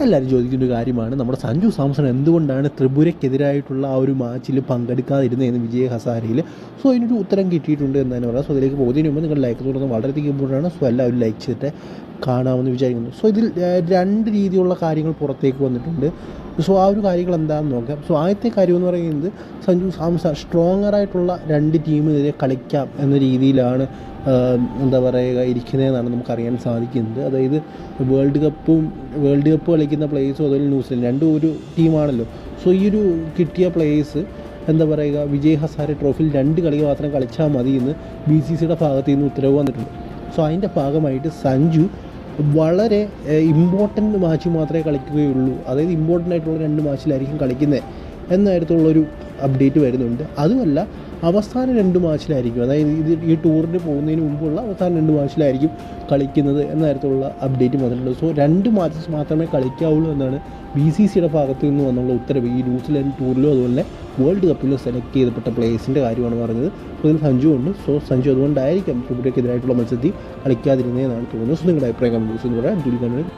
എല്ലാവരും ചോദിക്കുന്ന ഒരു കാര്യമാണ്. നമ്മുടെ സഞ്ജു സാംസൺ എന്തുകൊണ്ടാണ് ത്രിപുരയ്ക്കെതിരായിട്ടുള്ള ആ ഒരു മാച്ചിൽ പങ്കെടുക്കാതിരുന്നതെന്ന് വിജയ് ഹസാരയിൽ? സോ അതിനൊരു ഉത്തരം കിട്ടിയിട്ടുണ്ട് എന്ന് തന്നെ പറയാം. സോ അതിലേക്ക് പോകുന്നതിന് മുമ്പ് നിങ്ങൾ ലൈക്ക് തുടർന്ന് വളരെയധികം ഇമ്പോർട്ടന്റ് ആണ് സോ എല്ലാവരും ലൈക്ക് ചെയ്തിട്ട്. കാണാമെന്ന് വിചാരിക്കുന്നു. സോ ഇതിൽ രണ്ട് രീതിയിലുള്ള കാര്യങ്ങൾ പുറത്തേക്ക് വന്നിട്ടുണ്ട്. സോ ആ ഒരു കാര്യങ്ങൾ എന്താണെന്ന് നോക്കാം. സോ ആദ്യത്തെ കാര്യം എന്ന് പറയുന്നത് സഞ്ജു സാംസൺ സ്ട്രോങ്ങർ ആയിട്ടുള്ള രണ്ട് ടീമിനെതിരെ കളിക്കാം എന്ന രീതിയിലാണ് എന്താ പറയുക ഇരിക്കുന്നതെന്നാണ് നമുക്കറിയാൻ സാധിക്കുന്നത്. അതായത് വേൾഡ് കപ്പും വേൾഡ് കപ്പ് കളിക്കുന്ന പ്ലേയേഴ്സും അതുപോലെ ന്യൂസിലൻഡ് രണ്ടും ഒരു ടീമാണല്ലോ സോ ഈ ഒരു കിട്ടിയ പ്ലേയേഴ്സ് എന്താ പറയുക വിജയ് ഹസാരെ ട്രോഫിയിൽ രണ്ട് കളി മാത്രം കളിച്ചാൽ മതി എന്ന് ബി സി സിയുടെ ഭാഗത്ത് നിന്ന് ഉത്തരവ് വന്നിട്ടുണ്ട്. സോ അതിന്റെ ഭാഗമായിട്ട് സഞ്ജു വളരെ ഇമ്പോർട്ടന്റ് മാച്ച് മാത്രമേ കളിക്കുകയുള്ളൂ. അതായത് ഇമ്പോർട്ടന്റ് ആയിട്ടുള്ള രണ്ട് മാച്ചിലായിരിക്കും കളിക്കുന്നത്. എന്ന തരത്തിലുള്ളൊരു അപ്ഡേറ്റ് വരുന്നുണ്ട്. അതുമല്ല അവസാന രണ്ട് മാച്ചിലായിരിക്കും. അതായത് ഇത് ഈ ടൂറിന് പോകുന്നതിന് മുമ്പുള്ള അവസാന രണ്ട് മാച്ചിലായിരിക്കും കളിക്കുന്നത് എന്ന തരത്തിലുള്ള അപ്ഡേറ്റ് വന്നിട്ടുണ്ട്. സോ രണ്ട് മാച്ചസ് മാത്രമേ കളിക്കാവുള്ളൂ എന്നാണ് ബി സി സിയുടെ ഭാഗത്തു നിന്ന് വന്നുള്ള ഉത്തരവ്. ഈ ന്യൂസിലാൻഡ് ടൂറിലും അതുപോലെ വേൾഡ് കപ്പിലും സെലക്ട് ചെയ്തപ്പെട്ട പ്ലേയേഴ്സിന്റെ കാര്യമാണ് പറഞ്ഞത്. അപ്പോൾ ഇതിൽ സഞ്ജു ഉണ്ട്. സോ സഞ്ജു അതുകൊണ്ടായിരിക്കും ത്രിപുരയ്ക്കെതിരായിട്ടുള്ള മത്സരത്തിൽ കളിക്കാതിരുന്നതെന്നാണ് തോന്നുന്നത്. സോ നിങ്ങളുടെ അഭിപ്രായം കമൻസ് എന്ന് പറയാം.